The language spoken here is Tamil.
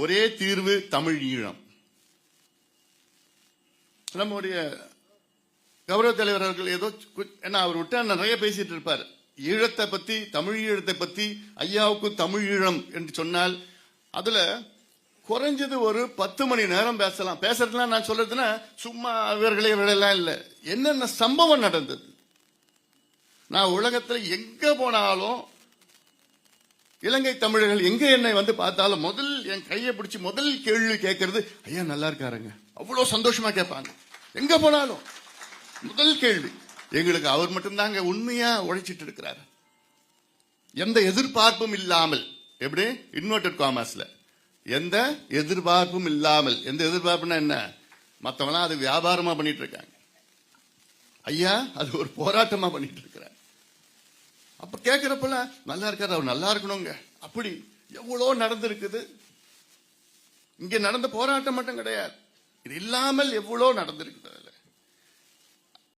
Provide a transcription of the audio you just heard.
ஒரே தீர்வு தமிழ் ஈழம். நம்முடைய கௌரவ தலைவர் அவர்கள் ஏதோ ஏன்னா அவர் விட்டு நிறைய பேசிட்டு இருப்பார். ஈழத்தை பத்தி தமிழ் ஈழத்தை பத்தி ஐயாவுக்கு தமிழ் ஈழம் என்று சொன்னால் அதுல குறைஞ்சது ஒரு பத்து மணி நேரம் பேசலாம். பேசுறதுலாம் நான் சொல்றதுன்னா சும்மா இவர்களே இவர்களெல்லாம் இல்லை. என்னென்ன சம்பவம் நடந்தது? நான் உலகத்துல எங்க போனாலும் இலங்கை தமிழர்கள் எங்க என்னை வந்து பார்த்தாலும் முதல் என் கையை பிடிச்சி முதல் கேள்வி கேட்கறது ஐயா நல்லா இருக்காருங்க. அவ்வளவு சந்தோஷமா கேட்பாங்க. எங்க போனாலும்? முதல் கேள்வி. எங்களுக்கு அவர் மட்டும்தாங்க உண்மையா உழைச்சிட்டு இருக்கிறாரு. எந்த எதிர்பார்ப்பும் இல்லாமல் எப்படி? இன்வெர்டட் காமர்ஸ்ல எந்த எதிர்பார்ப்பும் இல்லாமல். எந்த எதிர்பார்ப்புனா என்ன? மத்தவங்களாம் அது வியாபாரமா பண்ணிட்டு இருக்காங்க. ஐயா அது ஒரு போராட்டமா பண்ணிட்டு இருக்கிறார். அப்ப கேட்கிறப்பல நல்லா இருக்காரு அவர் நல்லா இருக்கணுங்க. அப்படி எவ்வளோ நடந்திருக்குது? இங்க நடந்த போராட்டம் மட்டும் கிடையாது. இது இல்லாமல் எவ்வளோ நடந்திருக்குது